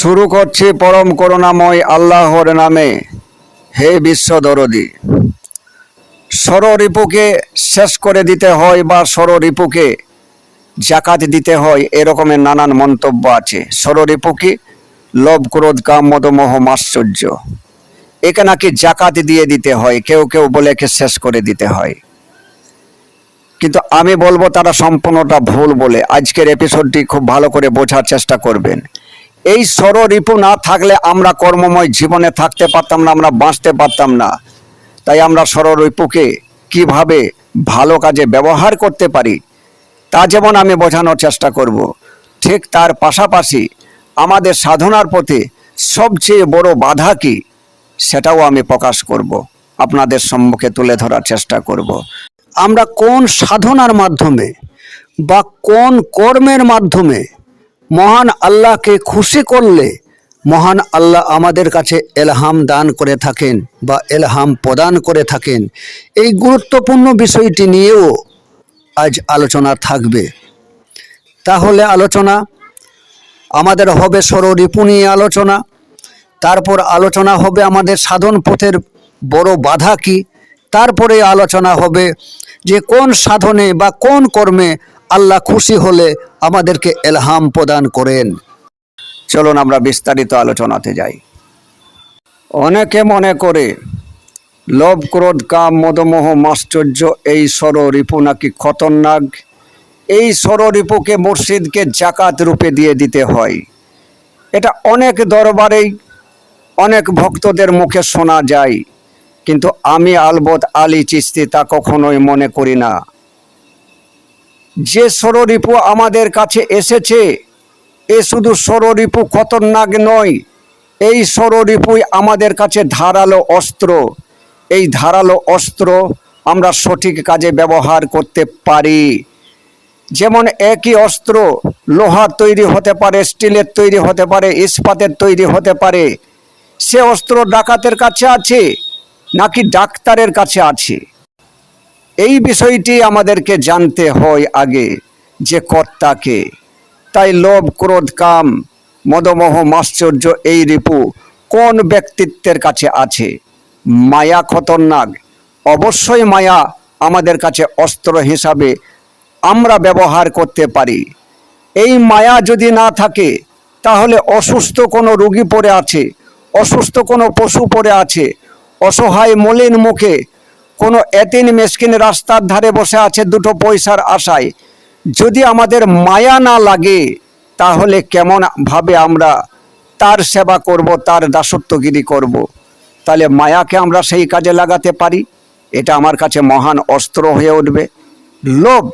শুরু করছি পরম করুণাময় আল্লাহর নামে। হে বিশ্ব দরদি রিপুকে শেষ করে দিতে হয় বা রিপুকে জাকাত দিতে হয় এরকমের নানান মন্তব্য আছে। রিপু কি? লোভ, ক্রোধ, কাম, মদমোহ, মাশ্চর্য। একে নাকি জাকাত দিয়ে দিতে হয়, কেউ কেউ বলে একে শেষ করে দিতে হয়। কিন্তু আমি বলব তারা সম্পূর্ণটা ভুল বলে। আজকের এপিসোডটি খুব ভালো করে বোঝার চেষ্টা করবেন। এই রিপু না থাকলে আমরা কর্মময় জীবনে থাকতে পারতাম না, আমরা বাঁচতে পারতাম না। তাই আমরা রিপুকে কীভাবে ভালো কাজে ব্যবহার করতে পারি, তা যেমন আমি বোঝানোর চেষ্টা করব। ঠিক তার পাশাপাশি আমাদের সাধনার পথে সবচেয়ে বড় বাধা কি, সেটাও আমি প্রকাশ করব, আপনাদের সম্মুখে তুলে ধরার চেষ্টা করব। আমরা কোন সাধনার মাধ্যমে বা কোন কর্মের মাধ্যমে মহান আল্লাহকে খুশি করলে মহান আল্লাহ আমাদের কাছে এলহাম দান করে থাকেন বা এলহাম প্রদান করে থাকেন। এই গুরুত্বপূর্ণ বিষয়টি নিয়েও আজ আলোচনা থাকবে। তাহলে আলোচনা, আমাদের হবে ষড়রিপু নিয়ে আলোচনা, তারপর আলোচনা হবে আমাদের সাধন পথের বড় বাধা কি, তারপরে আলোচনা হবে যে কোন সাধনে বা কোন কর্মে আল্লাহ খুশি হলে আমাদেরকে এলহাম প্রদান করেন। চলুন আমরা বিস্তারিত আলোচনাতে যাই। অনেকে মনে করে, লোভ, ক্রোধ, কাম, মদমোহ, মাশ্চর্য, এই সর রিপু নাকি খতরনাক? এই সর রিপুকে মুর্শিদকে জাকাত রূপে দিয়ে দিতে হয়। এটা অনেক দরবারেই অনেক ভক্তদের মুখে শোনা যায়, কিন্তু আমি আলবত আলী চিস্তি তা কখনোই মনে করি না। যে ষড়রিপু আমাদের কাছে এসেছে, এ শুধু ষড়রিপু খতরনাক নয়, এই ষড়রিপুই আমাদের কাছে ধারালো অস্ত্র। এই ধারালো অস্ত্র আমরা সঠিক কাজে ব্যবহার করতে পারি। যেমন একই অস্ত্র লোহার তৈরি হতে পারে, স্টিলের তৈরি হতে পারে, ইস্পাতের তৈরি হতে পারে, সে অস্ত্র ডাকাতের কাছে আছে নাকি ডাক্তারের কাছে আছে? এই বিষয়টি আমাদেরকে জানতে হয় আগে যে কর্তাকে। তাই লোভ, ক্রোধ, কাম, মদমোহ, মাশ্চর্য এই রিপু কোন ব্যক্তিত্বের কাছে আছে? মায়া খতরনাক। অবশ্যই মায়া আমাদের কাছে অস্ত্র হিসাবে আমরা ব্যবহার করতে পারি। এই মায়া যদি না থাকে, তাহলে অসুস্থ কোনো রুগী পড়ে আছে, অসুস্থ কোনো পশু পড়ে আছে, অসহায় মলিন মুখে কোনো এতিন মেসকিন রাস্তার ধারে বসে আছে দুটো পয়সার আশায়। যদি আমাদের মায়া না লাগে, তাহলে কেমন ভাবে আমরা তার সেবা করব, তার দাসত্বগিরি করব। তাহলে মায়াকে আমরা সেই কাজে লাগাতে পারি? এটা আমার কাছে মহান অস্ত্র হয়ে উঠবে। লোভ,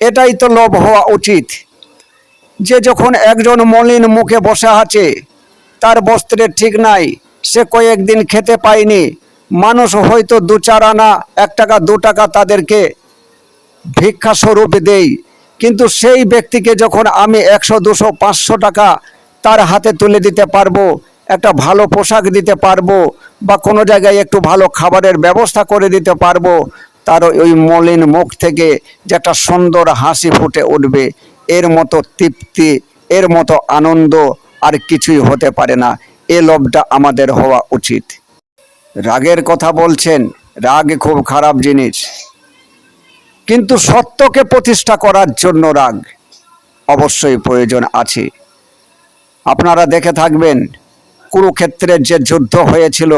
এটাই তো লোভ হওয়া উচিত। যে যখন একজন মলিন মুখে বসে আছে, তার বস্ত্রের ঠিক নাই, সে কয়েকদিন খেতে পায়নি মানুষ হয়তো দু চার আনা, এক টাকা, দু টাকা তাদেরকে ভিক্ষা স্বরূপ দেই। কিন্তু সেই ব্যক্তিকে যখন আমি একশো, দুশো, পাঁচশো টাকা তার হাতে তুলে দিতে পারব, একটা ভালো পোশাক দিতে পারব, বা কোনো জায়গায় একটু ভালো খাবারের ব্যবস্থা করে দিতে পারব, তার ওই মলিন মুখ থেকে যে একটা সুন্দর হাসি ফুটে উঠবে, এর মতো তৃপ্তি, এর মতো আনন্দ আর কিছুই হতে পারে না। এ লোভটা আমাদের হওয়া উচিত। রাগের কথা বলছেন, রাগ খুব খারাপ জিনিস। কিন্তু সত্যকে প্রতিষ্ঠা করার জন্য রাগ অবশ্যই প্রয়োজন আছে। আপনারা দেখে থাকবেন, কুরুক্ষেত্রের যে যুদ্ধ হয়েছিল,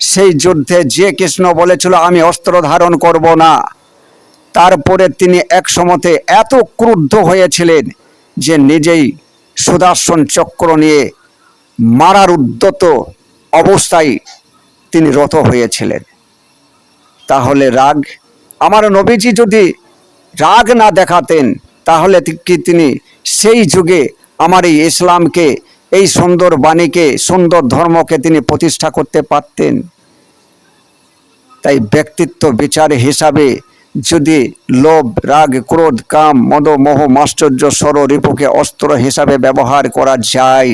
সেই যুদ্ধে যে কৃষ্ণ বলেছিল, আমি অস্ত্র ধারণ করব না। তারপরে তিনি এক সময়তে এত ক্রুদ্ধ হয়েছিলেন যে নিজেই সুদর্শন চক্র নিয়ে মারার উদ্যত অবস্থায় তিনি রত হয়েছিলেন। তাহলে রাগ? আমার নবীজি যদি রাগ না দেখাতেন, তাহলে কি তিনি সেই যুগে আমার এই ইসলামকে, এই সুন্দর বাণীকে, সুন্দর ধর্মকে তিনি প্রতিষ্ঠা করতে পারতেন? তাই ব্যক্তিত্ব বিচার হিসাবে যদি লোভ, রাগ, ক্রোধ, কাম, মদ, মোহ, মাশ্চর্য, সর, রিপুকে অস্ত্র হিসাবে ব্যবহার করা যায়,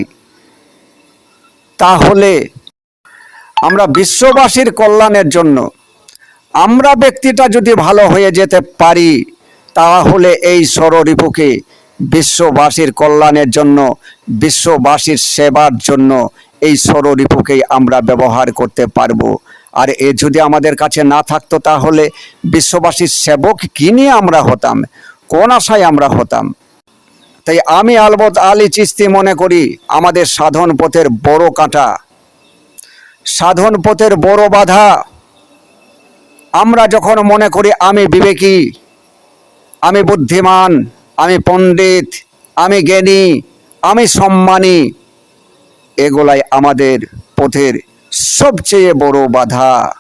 তাহলে আমরা বিশ্ববাসীর কল্যাণের জন্য, আমরা ব্যক্তিটা যদি ভালো হয়ে যেতে পারি, তাহলে এই রিপুকে বিশ্ববাসীর কল্যাণের জন্য, বিশ্ববাসীর সেবার জন্য এই ষড়রিপুকেই আমরা ব্যবহার করতে পারব। আর এ যদি আমাদের কাছে না থাকতো, তাহলে বিশ্ববাসীর সেবক কি নিয়ে আমরা হতাম? কোন আশায় আমরা হতাম? তাই আমি আলবত আলী চিস্তি মনে করি, আমাদের সাধন পথের বড় কাঁটা সাধন পথের বড় বাধা। আমরা যখন মনে করি আমি বিবেকী, আমি বুদ্ধিমান, আমি পণ্ডিত, আমি জ্ঞানী, আমি সম্মানী, এগুলাই আমাদের পথের সবচেয়ে বড় বাধা।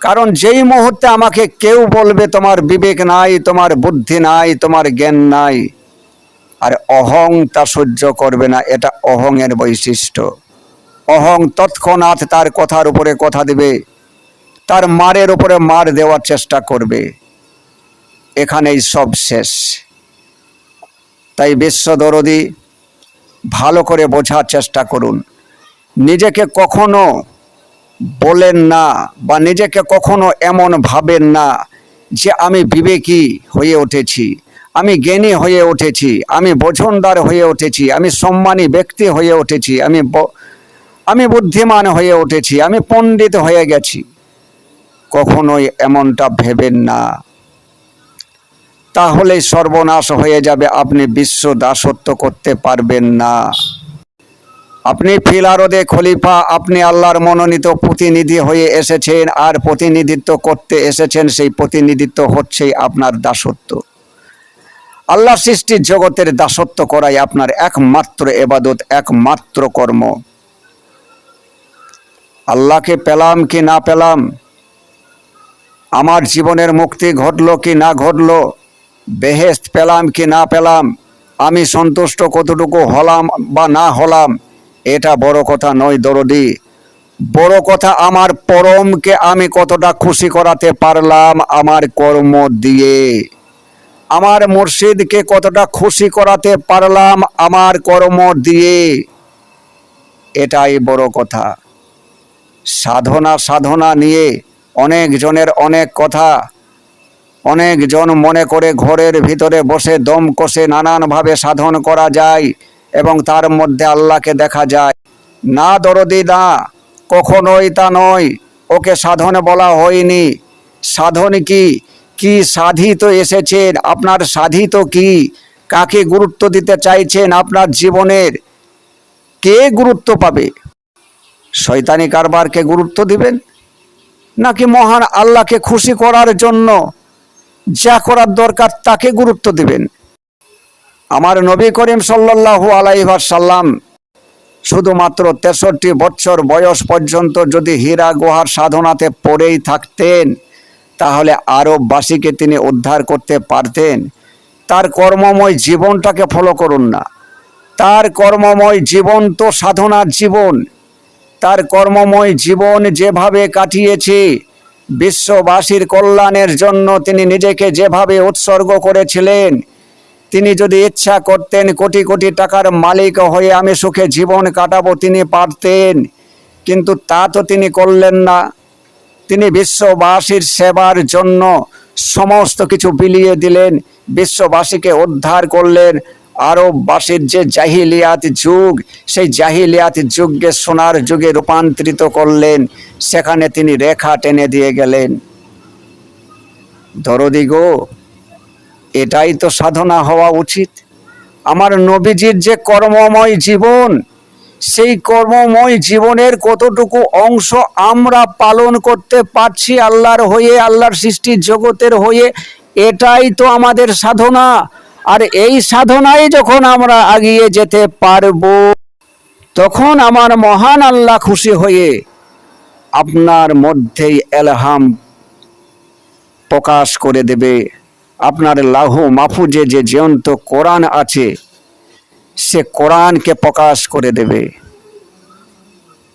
কারণ যেই মুহূর্তে আমাকে কেউ বলবে তোমার বিবেক নাই, তোমার বুদ্ধি নাই, তোমার জ্ঞান নাই, আর অহং তা সহ্য করবে না, এটা অহংয়ের বৈশিষ্ট্য। অহং তৎক্ষণাৎ তার কথার উপরে কথা দেবে। তার মারের উপরে মার দেওয়ার চেষ্টা করবে। এখানেই সব শেষ। তাই বিশ্বদরদি ভালো করে বোঝার চেষ্টা করুন। নিজেকে কখনো বলেন না বা নিজেকে কখনো এমন ভাবেন না যে আমি বিবেকী হয়ে উঠেছি, আমি জ্ঞানী হয়ে উঠেছি, আমি বোঝনদার হয়ে উঠেছি, আমি সম্মানী ব্যক্তি হয়ে উঠেছি, আমি আমি বুদ্ধিমান হয়ে উঠেছি, আমি পণ্ডিত হয়ে গেছি। কখনোই এমনটা ভেবেন না। তাহলেই সর্বনাশ হয়ে যাবে, আপনি বিশ্ব দাসত্ব করতে পারবেন না। আপনি ফিলারদে খলিফা, আপনি আল্লাহর মনোনীত প্রতিনিধি হয়ে এসেছেন, আর প্রতিনিধিত্ব করতে এসেছেন, সেই প্রতিনিধিত্ব হচ্ছেই আপনার দাসত্ব। আল্লাহ সৃষ্টির জগতের দাসত্ব করাই আপনার একমাত্র এবাদত, একমাত্র কর্ম। আল্লাহকে পেলাম কি না পেলাম? আমার জীবনের মুক্তি ঘটলো কি না ঘটলো? বেহেস্ত পেলাম কি না পেলাম? আমি সন্তুষ্ট কতটুকু হলাম বা না হলাম? এটা বড় কথা নয় দরদি। বড় কথা আমার পরমকে আমি কতটা খুশি করাতে পারলাম আমার কর্ম দিয়ে। আমার মুর্শিদকে কতটা খুশি করাতে পারলাম আমার কর্ম দিয়ে। এটাই বড় কথা। সাধনা সাধনা নিয়ে অনেক জনের অনেক কথা অনেকজন মনে করে ঘরের ভিতরে বসে দম কষে নানানভাবে সাধন করা যায় এবং তার মধ্যে আল্লাহকে দেখা যায়। না দরদি না, কখনোই তা নয়, ওকে সাধন বলা হয়নি। সাধন কি? কি সাধিত এসেছেন? আপনার সাধিত কি? কাকে গুরুত্ব দিতে চাইছেন আপনার জীবনের? কে গুরুত্ব পাবে? শয়তানি কারবারকে গুরুত্ব দিবেন? নাকি মহান আল্লাহকে খুশি করার জন্য যা করার দরকার তাকে গুরুত্ব দিবেন? আমার নবী করিম সাল্লাল্লাহু আলাইহি সাল্লাম শুধুমাত্র তেষট্টি বছর বয়স পর্যন্ত যদি হীরা গুহার সাধনাতে পড়েই থাকতেন, তাহলে আরববাসীকে তিনি উদ্ধার করতে পারতেন। তার কর্মময় জীবনটাকে ফলো করুন না। তার কর্মময় জীবন তো সাধনার জীবন তার কর্মময় জীবন যেভাবে কাটিয়েছে, বিশ্ববাসীর কল্যাণের জন্য তিনি নিজেকে যেভাবে উৎসর্গ করেছিলেন, তিনি যদি ইচ্ছা করতেন কোটি কোটি টাকার মালিক হয়ে আমি সুখে জীবন কাটাবো তিনি পারতেন, কিন্তু তা তো তিনি করলেন না। তিনি বিশ্ববাসীর সেবার জন্য সমস্ত কিছু বিলিয়ে দিলেন, বিশ্ববাসীকে উদ্ধার করলেন আরববাসীর যে জাহিলিয়াত যুগ, সেই জাহিলিয়াত যুগকে সোনার যুগে রূপান্তরিত করলেন। সেখানে তিনি রেখা টেনে দিয়ে গেলেন। দরদি গো, এটাই তো সাধনা হওয়া উচিত। আমার নবীজির যে কর্মময় জীবন, সেই কর্মময় জীবনের কতটুকু অংশ আমরা পালন করতে পারছি আল্লাহর হয়ে, আল্লাহর সৃষ্টির জগতের হয়ে, এটাই তো আমাদের সাধনা। আর এই সাধনায় যখন আমরা এগিয়ে যেতে পারব, তখন আমার মহান আল্লাহ খুশি হয়ে আপনার মধ্যেই এলহাম প্রকাশ করে দেবে। আপনার লাহু মাহফুজে যে জীবন্ত কোরআন আছে, সে কোরআনকে প্রকাশ করে দেবে।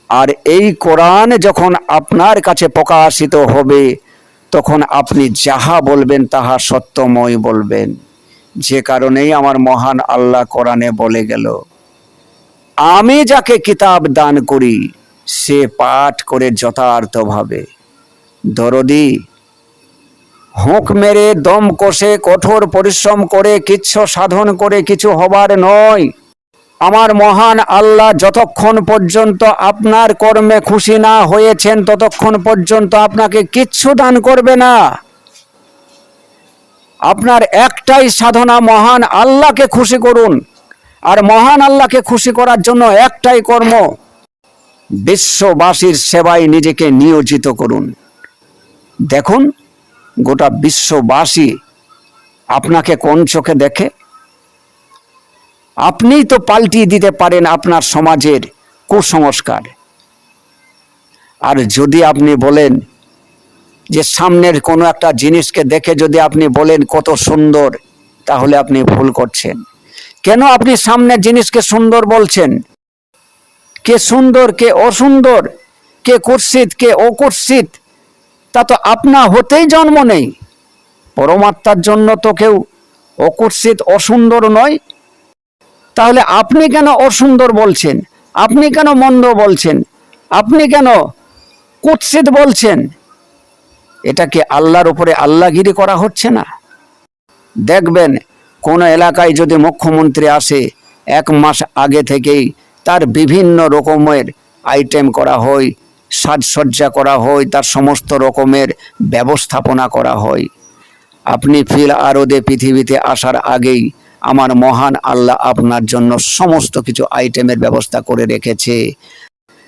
আর এই কোরআন যখন আপনার কাছে প্রকাশিত হবে, তখন আপনি যাহা বলবেন তাহা সত্যময় বলবেন। যে কারণেই আমার মহান আল্লাহ কোরআনে বলে গেল, আমি যাকে কিতাব দান করি, সে পাঠ করে যথার্থভাবে। দরদি, হুঁক মেরে, দম কষে, কঠোর পরিশ্রম করে, কিচ্ছু সাধন করে কিছু হবার নয়। আমার মহান আল্লাহ যতক্ষণ পর্যন্ত আপনার কর্মে খুশি না হয়েছেন, ততক্ষণ পর্যন্ত আপনাকে কিচ্ছু দান করবে না। আপনার একটাই সাধনা, মহান আল্লাহকে খুশি করুন। আর মহান আল্লাহকে খুশি করার জন্য একটাই কর্ম, বিশ্ববাসীর সেবায় নিজেকে নিয়োজিত করুন। দেখুন, গোটা বিশ্ববাসী আপনাকে কোন চোখে দেখে? আপনিই তো পাল্টিয়ে দিতে পারেন আপনার সমাজের কুসংস্কার। আর যদি আপনি বলেন যে সামনের কোনো একটা জিনিসকে দেখে যদি আপনি বলেন কত সুন্দর, তাহলে আপনি ভুল করছেন। কেন আপনি সামনের জিনিসকে সুন্দর বলছেন? কে সুন্দর, কে অসুন্দর, কে কুৎসিত, কে অকুৎসিত, তা তো আপনা হতেই জন্ম নেই। পরমাত্মার জন্য তো কেউ অকুৎসিত, অসুন্দর নয়। তাহলে আপনি কেন অসুন্দর বলছেন? আপনি কেন মন্দ বলছেন? আপনি কেন কুৎসিত বলছেন? এটা কি আল্লাহর উপরে আল্লাহগিরি করা হচ্ছে না। দেখবেন, কোন এলাকায় যদি মুখ্যমন্ত্রী আসে, এক মাস আগে থেকেই তার বিভিন্ন রকমের আইটেম করা হয়, সাজসজ্জা করা হয়, তার সমস্ত রকমের ব্যবস্থাপনা করা হয়। আপনি ফিল আরদে পৃথিবীতে আসার আগেই আমার মহান আল্লাহ আপনার জন্য সমস্ত কিছু আইটেমের ব্যবস্থা করে রেখেছে।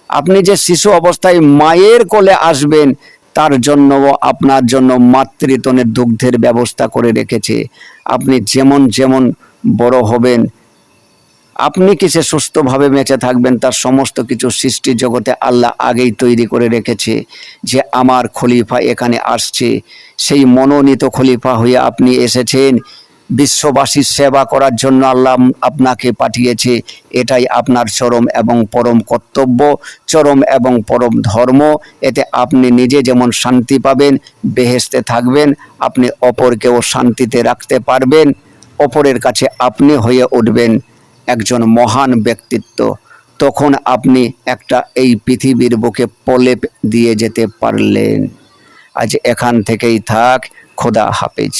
আপনি যে শিশু অবস্থায় মায়ের কোলে আসবেন তার জন্য আপনার জন্য মাতৃতনের দুগ্ধের ব্যবস্থা করে রেখেছে। আপনি যেমন যেমন বড় হবেন, আপনি কি সে সুস্থভাবে বেঁচে থাকবেন তার সমস্ত কিছু সৃষ্টি জগতে আল্লাহ আগেই তৈরি করে রেখেছে যে আমার খলিফা এখানে আসছে। সেই মনোনীত খলিফা হয়ে আপনি এসেছেন বিশ্ববাসীর সেবা করার জন্য আল্লাহ আপনাকে পাঠিয়েছে। এটাই আপনার চরম এবং পরম কর্তব্য, চরম এবং পরম ধর্ম। এতে আপনি নিজে যেমন শান্তি পাবেন বেহেস্তে থাকবেন, আপনি অপরকেও শান্তিতে রাখতে পারবেন, অপরের কাছে আপনি হয়ে উঠবেন একজন মহান ব্যক্তিত্ব। তখন আপনি একটা এই পৃথিবীর বুকে প্রলেপ দিয়ে যেতে পারলেন। আজ এখান থেকেই থাক, খোদা হাফেজ।